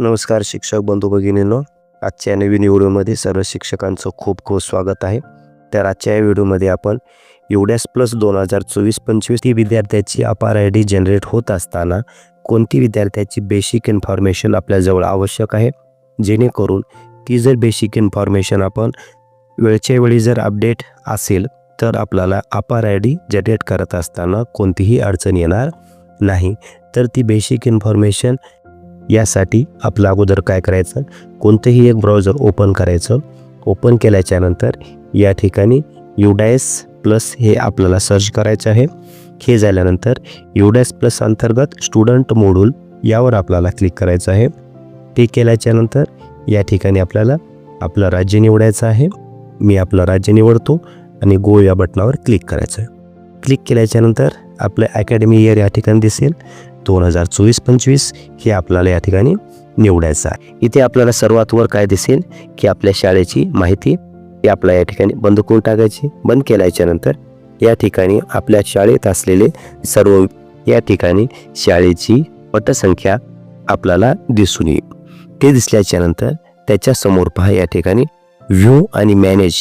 नमस्कार शिक्षक बंधू भगिनींनो. आजच्या नवीन व्हिडिओमध्ये सर्व शिक्षकांचं खूप खूप स्वागत आहे. तर आजच्या या व्हिडिओमध्ये आपण एवढ्याच प्लस दोन हजार चोवीस पंचवीस ही विद्यार्थ्याची अपार आय डी जनरेट होत असताना कोणती विद्यार्थ्याची बेसिक इन्फॉर्मेशन आपल्याजवळ आवश्यक आहे? जेणेकरून ती जर बेसिक इन्फॉर्मेशन आपण वेळच्या वेळी जर अपडेट असेल तर आपल्याला अपार आय डी जनरेट करत असताना कोणतीही अडचण येणार नाही. तर ती बेसिक इन्फॉर्मेशन यासाठी आपलं अगोदर काय करायचं? कोणतंही एक ब्राउझर ओपन करायचं. ओपन केल्याच्यानंतर या ठिकाणी युडायस प्लस हे आपल्याला सर्च करायचं आहे. हे झाल्यानंतर युडायस प्लस अंतर्गत स्टुडंट मोडूल यावर आपल्याला क्लिक करायचं आहे. ते केल्याच्यानंतर या ठिकाणी आपल्याला आपलं राज्य निवडायचं आहे. मी आपलं राज्य निवडतो आणि गो या बटनावर क्लिक करायचं आहे. क्लिक केल्याच्यानंतर आपलं अकॅडमी इयर या ठिकाणी दिसेल. दोन हजार चोवीस पंचवीस हे आपल्याला या ठिकाणी निवडायचं आहे. इथे आपल्याला सर्वात वर काय दिसेल? की आपल्या शाळेची माहिती ही आपल्या या ठिकाणी बंद करून टाकायची बंद केल्याच्यानंतर या ठिकाणी आपल्या शाळेत असलेले सर्व या ठिकाणी शाळेची पटसंख्या आपल्याला दिसून येईल. ते दिसल्याच्यानंतर त्याच्यासमोर पहा या ठिकाणी व्ह्यू आणि मॅनेज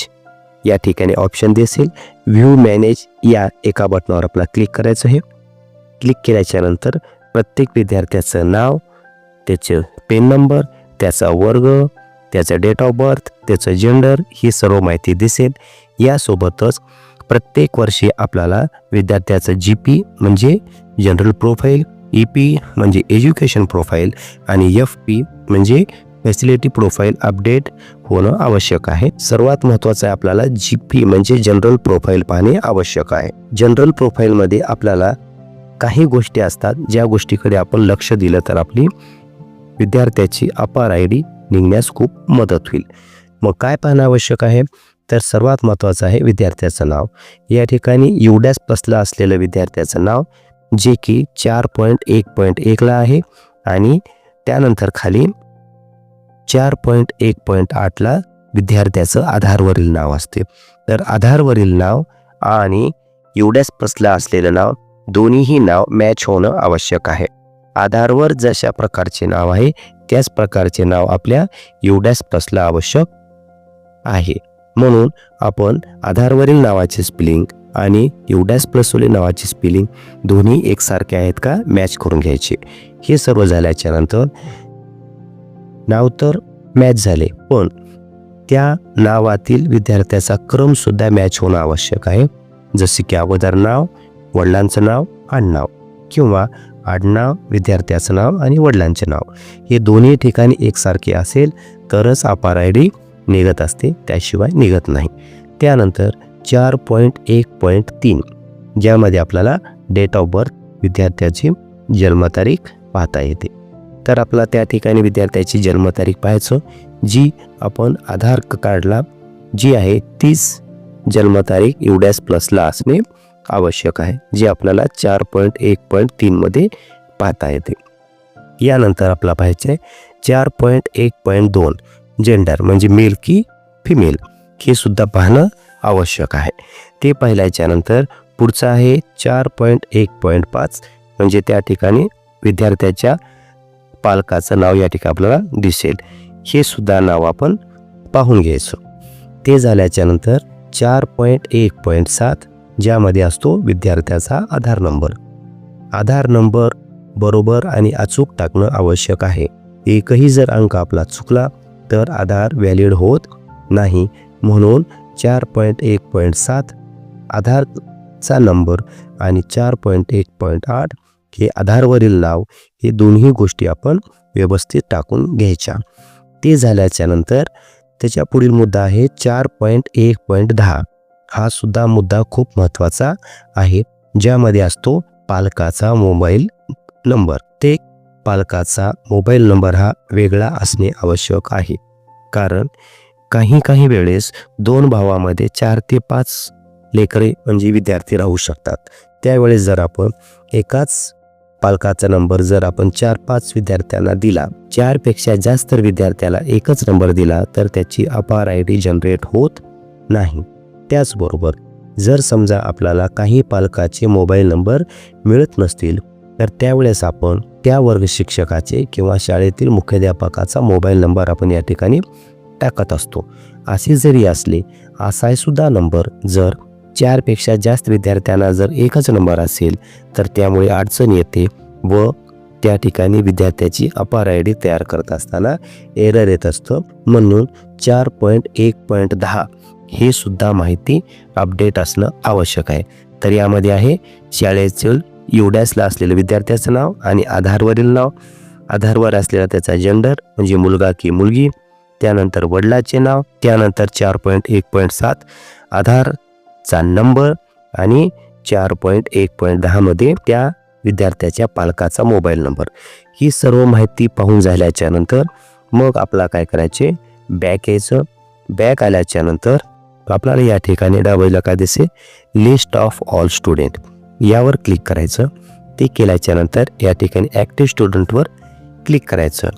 या ठिकाणी ऑप्शन दिसेल. व्ह्यू मॅनेज या एका बटनावर आपल्याला क्लिक करायचं आहे. क्लिक केल्याच्यानंतर प्रत्येक विद्यार्थ्याचं नाव त्याचे पेन नंबर त्याचा वर्ग त्याचं डेट ऑफ बर्थ त्याचं जेंडर ही सर्व माहिती दिसेल. यासोबतच प्रत्येक वर्षी आपल्याला विद्यार्थ्याचं जी पी म्हणजे जनरल प्रोफाईल ई पी म्हणजे एज्युकेशन प्रोफाईल आणि एफ पी म्हणजे फॅसिलिटी प्रोफाईल अपडेट होणं आवश्यक आहे. सर्वात महत्त्वाचं आहे आपल्याला जी पी म्हणजे जनरल प्रोफाईल पाहणे आवश्यक आहे. जनरल प्रोफाईलमध्ये आपल्याला काही गोष्टी असतात ज्या गोष्टीकडे आपण लक्ष दिलं तर आपली विद्यार्थ्याची अपार आय डी निघण्यास खूप मदत होईल. मग काय पाहणं आवश्यक आहे? तर सर्वात महत्त्वाचं आहे विद्यार्थ्याचं नाव. या ठिकाणी एवढ्याच प्लसला असलेलं विद्यार्थ्याचं नाव जे की चार पॉईंट एक पॉईंट एकला आहे आणि त्यानंतर खाली चार पॉईंट एक पॉईंट आठला विद्यार्थ्याचं आधारवरील नाव असते. तर आधारवरील नाव आणि एवढ्याच प्लसला असलेलं नाव दोन्हीही नाव मॅच होणं आवश्यक आहे. आधारवर जशा प्रकारचे नाव आहे त्याच प्रकारचे नाव आपल्या एवढ्याच प्लसला आवश्यक आहे. म्हणून आपण आधारवरील नावाचे स्पेलिंग आणि एवढ्याच प्लसवरील नावाचे स्पेलिंग दोन्ही एकसारखे आहेत का मॅच करून घ्यायचे. हे सर्व झाल्याच्यानंतर नाव तर मॅच झाले पण त्या नावातील विद्यार्थ्याचा क्रमसुद्धा मॅच होणं आवश्यक आहे. जसे की अगोदर नाव वडिलांचं नाव आडनाव किंवा आडनाव विद्यार्थ्याचं नाव आणि वडिलांचे नाव. हे दोन्ही ठिकाणी एकसारखे असेल तरच अपार आय डी निघत असते त्याशिवाय निघत नाही. त्यानंतर चार पॉईंट एक पॉईंट तीन ज्यामध्ये आपल्याला डेट ऑफ बर्थ विद्यार्थ्याची जन्मतारीख पाहता येते. तर आपला त्या ठिकाणी विद्यार्थ्याची जन्मतारीख पाहायचं जी आपण आधार कार्डला जी आहे तीच जन्मतारीख एवढ्याच प्लसला असणे आवश्यक आहे जे आपल्याला चार पॉईंट एक पॉईंट तीनमध्ये पाहता येते. यानंतर आपला पाहायचं आहे चार पॉईंट एक पॉईंट दोन जेंडर म्हणजे मेल की फिमेल हे सुद्धा पाहणं आवश्यक आहे. ते पाहिल्याच्यानंतर पुढचं आहे चार पॉईंट एक पॉईंट पाच म्हणजे त्या ठिकाणी विद्यार्थ्याच्या पालकाचं नाव या ठिकाणी आपल्याला दिसेल. हे सुद्धा नाव आपण पाहून घ्यायचो. ते झाल्याच्यानंतर चार पॉईंट एक पॉईंट सात ज्यामध्ये असतो विद्यार्थ्याचा आधार नंबर. आधार नंबर बरोबर आणि अचूक टाकणं आवश्यक आहे. एकही जर अंक आपला चुकला तर आधार व्हॅलिड होत नाही. म्हणून चार पॉईंट एक पॉईंट सात आधारचा नंबर आणि चार पॉईंट एक पॉईंट आठ हे आधारवरील नाव हे दोन्ही गोष्टी आपण व्यवस्थित टाकून घ्यायच्या. ते झाल्याच्यानंतर त्याच्या पुढील मुद्दा आहे चार पॉईंट एक पॉईंट दहा. हा सुद्धा मुद्दा खूप महत्त्वाचा आहे ज्यामध्ये असतो पालकाचा मोबाईल नंबर. ते पालकाचा मोबाईल नंबर हा वेगळा असणे आवश्यक आहे. कारण काही काही वेळेस दोन भावामध्ये चार ते पाच लेकरे म्हणजे विद्यार्थी राहू शकतात. त्यावेळेस जर आपण एकाच पालकाचा नंबर जर आपण चार पाच विद्यार्थ्यांना दिला चारपेक्षा जास्त विद्यार्थ्याला एकच नंबर दिला तर त्याची अपार आय डी जनरेट होत नाही. त्याचबरोबर जर समजा आपल्याला काही पालकाचे मोबाईल नंबर मिळत नसतील तर त्यावेळेस आपण त्या वर्ग शिक्षकाचे किंवा शाळेतील मुख्याध्यापकाचा मोबाईल नंबर आपण या ठिकाणी टाकत असतो. असे जरी असले असायसुद्धा नंबर जर चारपेक्षा जास्त विद्यार्थ्यांना जर एकच नंबर असेल तर त्यामुळे अडचण येते व त्या ठिकाणी विद्यार्थ्याची अपार आय डी तयार करत असताना एरर येत असतं. म्हणून चार पॉईंट एक पॉईंट दहा हे सुद्धा माहिती अपडेट असणं आवश्यक आहे. तर यामध्ये आहे शाळेतील युडॅसला असलेलं विद्यार्थ्याचं नाव आणि आधारवरील नाव. आधारवर असलेला त्याचा जेंडर म्हणजे मुलगा की मुलगी. त्यानंतर वडिलाचे नाव त्यानंतर चार पॉईंट एक पॉईंट सात. आधारचा नंबर आणि चार पॉईंट एक पॉईंट दहामध्ये त्या विद्यार्थ्याच्या पालकाचा मोबाईल नंबर ही सर्व माहिती पाहून झाल्याच्यानंतर मग आपला काय करायचे? बॅक यायचं. बॅक आल्याच्यानंतर आपल्याला या ठिकाणी डाबायला काय दिसे लिस्ट ऑफ ऑल स्टुडंट यावर क्लिक करायचं. ते केल्याच्यानंतर या ठिकाणी ॲक्टिव्ह स्टुडंटवर क्लिक करायचं.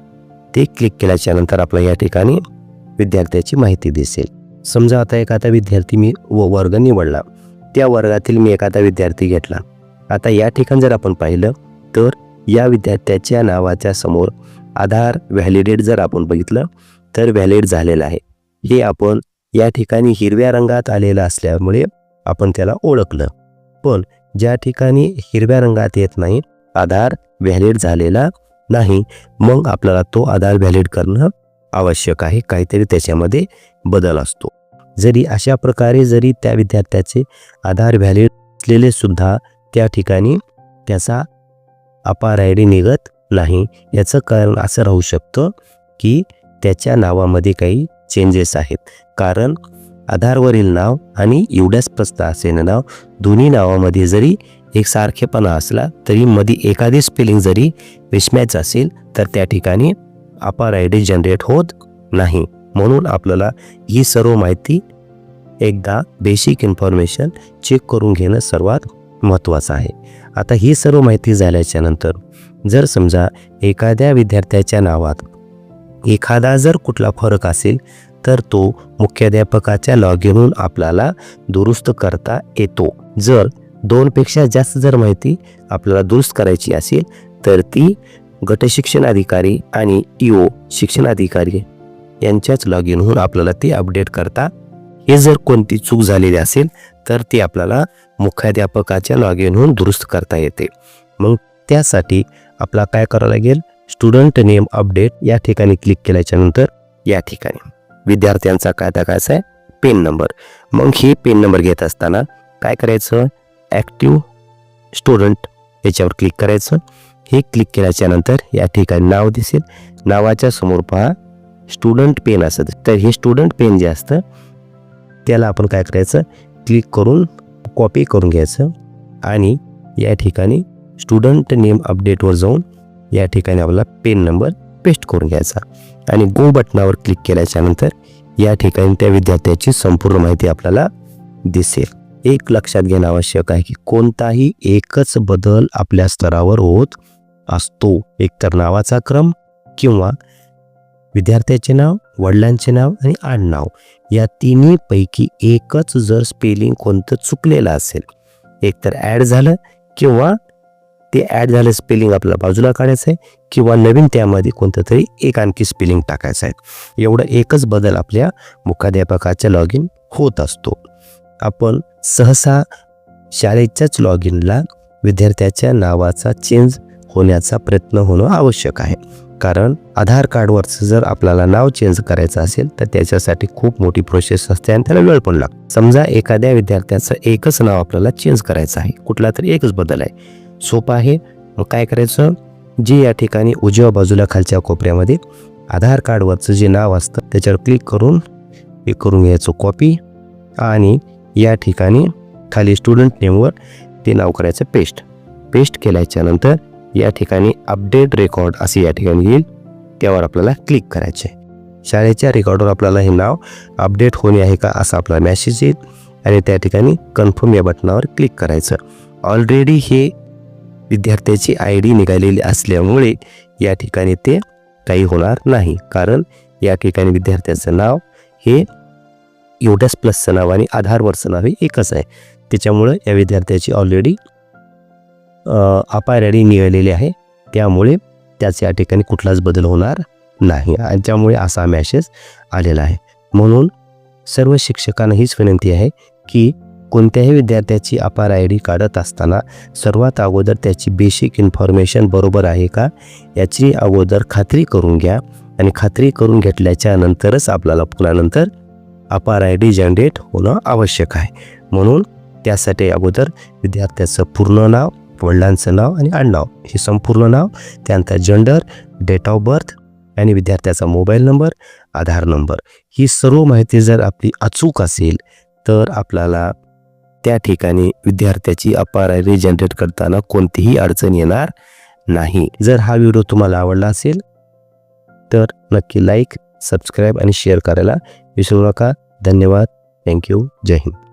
ते क्लिक केल्याच्यानंतर आपल्या या ठिकाणी विद्यार्थ्याची माहिती दिसेल. समजा आता एखादा विद्यार्थी मी व वर्ग निवडला. त्या वर्गातील मी एखादा विद्यार्थी घेतला. आता या ठिकाणी जर आपण पाहिलं तर या विद्यार्थ्याच्या नावाच्या समोर आधार व्हॅलिडेट जर आपण बघितलं तर व्हॅलिड झालेलं आहे. हे आपण या ठिकाणी हिरव्या रंगात आलेलं असल्यामुळे आपण त्याला ओळखलं. पण ज्या ठिकाणी हिरव्या रंगात येत नाही आधार व्हॅलिड झालेला नाही मग आपल्याला तो आधार व्हॅलिड करणं आवश्यक आहे. काहीतरी त्याच्यामध्ये बदल असतो. जरी अशा प्रकारे जरी त्या विद्यार्थ्याचे आधार व्हॅलिड असलेले सुद्धा त्या ठिकाणी त्याचा अपार आय डी निघत नाही. याचं कारण असं राहू शकतं की त्याच्या नावामध्ये काही चेंजेस आहेत. कारण आधारवरील नाव आणि एवढ्याच प्रस्थ असलेलं नाव दोन्ही नावामध्ये जरी एक सारखेपणा असला तरी मध्ये एखादी स्पेलिंग जरी विस्मॅच असेल तर त्या ठिकाणी अपार आय डी जनरेट होत नाही. म्हणून आपल्याला ही सर्व माहिती एकदा बेसिक इन्फॉर्मेशन चेक करून घेणं सर्वात महत्त्वाचं आहे. आता ही सर्व माहिती झाल्याच्यानंतर जर समजा एखाद्या विद्यार्थ्याच्या नावात एखादा जर कुठला फरक असेल तर तो मुख्याध्यापकाच्या लॉग इनहून आपल्याला दुरुस्त करता येतो. जर दोनपेक्षा जास्त जर माहिती आपल्याला दुरुस्त करायची असेल तर ती गटशिक्षण अधिकारी आणि इओ शिक्षण अधिकारी यांच्याच लॉग इनहून आपल्याला ती अपडेट करता. हे जर कोणती चूक झालेली असेल तर ती आपल्याला मुख्याध्यापकाच्या लॉग इनहून दुरुस्त करता येते. मग त्यासाठी आपला काय करावं लागेल? स्टुडंट नेम अपडेट या ठिकाणी क्लिक केल्याच्यानंतर या ठिकाणी. विद्यार्थ्यांचा काय टाकायचा आहे? Pen number. मग हे पेन नंबर घेत असताना काय करायचं? ॲक्टिव्ह स्टुडंट याच्यावर क्लिक करायचं. हे क्लिक केल्याच्यानंतर या ठिकाणी नाव दिसेल. नावाच्या समोर पहा स्टुडंट पेन असत. तर हे स्टुडंट पेन जे असतं त्याला आपण काय करायचं? क्लिक करून कॉपी करून घ्यायचं आणि या ठिकाणी स्टुडंट नेम अपडेटवर जाऊन या ठिकाणी आपला पेन नंबर पेस्ट करून घ्यायचा. आणि गो बटनावर क्लिक केल्याच्यानंतर या ठिकाणी त्या विद्यार्थ्याची संपूर्ण माहिती आपल्याला दिसेल. एक लक्षात घेणं आवश्यक आहे की कोणताही एकच बदल आपल्या स्तरावर होत असतो. एकतर नावाचा क्रम किंवा विद्यार्थ्याचे नाव वडिलांचे नाव आणि आडनाव. या तिन्हीपैकी एकच जर स्पेलिंग कोणतं चुकलेलं असेल. एकतर ॲड झालं किंवा ते ॲड झालं स्पेलिंग आपल्याला बाजूला काढायचं आहे किंवा नवीन त्यामध्ये कोणतं तरी एक आणखी स्पेलिंग टाकायचं आहे. एवढं एकच बदल आपल्या मुखाध्यापकाच्या लॉग इन होत असतो. आपण सहसा शाळेच्याच लॉग इनला विद्यार्थ्याच्या नावाचा चेंज होण्याचा प्रयत्न होणं आवश्यक आहे. कारण आधार कार्डवरचं जर आपल्याला नाव चेंज करायचं असेल तर त्याच्यासाठी खूप मोठी प्रोसेस असते आणि त्याला वेळ पण लागतो. समजा एखाद्या विद्यार्थ्याचं एकच नाव आपल्याला चेंज करायचं आहे कुठला तरी एकच बदल आहे. सोपं आहे. मग काय करायचं? जे या ठिकाणी उजव्या बाजूला खालच्या कोपऱ्यामध्ये आधार कार्डवरचं जे नाव असतं त्याच्यावर क्लिक करून हे करून घ्यायचं कॉपी आणि या ठिकाणी खाली स्टुडंट नेमवर ते नाव करायचं पेस्ट पेस्ट केल्याच्यानंतर या ठिकाणी अपडेट रेकॉर्ड असे या ठिकाणी येईल. त्यावर आपल्याला क्लिक करायचे. शाळेच्या रेकॉर्डवर आपल्याला हे नाव अपडेट होणे आहे का असा आपला मॅसेज येईल. आणि त्या ठिकाणी कन्फर्म या बटनावर क्लिक करायचं. ऑलरेडी हे विद्यार्थ्याची आय डी निघालेली असल्यामुळे या ठिकाणी ते काही होणार नाही. कारण या ठिकाणी विद्यार्थ्याचं नाव हे एवढ्याच प्लसचं नाव आणि आधारवरचं नाव हे एकच आहे. त्याच्यामुळं या विद्यार्थ्याची ऑलरेडी अपायर आय डी निघालेली आहे. त्यामुळे त्याच या ठिकाणी कुठलाच बदल होणार नाही. आणि त्यामुळे असा मॅसेज आलेला आहे. म्हणून सर्व शिक्षकांना हीच विनंती आहे की कोणत्याही विद्यार्थ्याची अपार आय डी काढत असताना सर्वात अगोदर त्याची बेसिक इन्फॉर्मेशन बरोबर आहे का? याची अगोदर खात्री करून घ्या आणि खात्री करून घेतल्याच्या नंतरच आपल्याला पुन्हा अपार आय डी जनरेट होणं आवश्यक आहे. म्हणून त्यासाठी अगोदर विद्यार्थ्याचं पूर्ण नाव वडिलांचं नाव आणि आडनाव हे संपूर्ण नाव त्यानंतर जेंडर डेट ऑफ बर्थ आणि विद्यार्थ्याचा मोबाईल नंबर आधार नंबर ही सर्व माहिती जर आपली अचूक असेल तर आपल्याला त्या ठिकाणी विद्यार्थ्याची अपार जनरेट करताना कोणतीही अडचण येणार नाही. जर हा व्हिडिओ तुम्हाला आवडला असेल तर नक्की लाईक सबस्क्राईब आणि शेअर करायला विसरू नका. धन्यवाद. Thank you Jai Hind.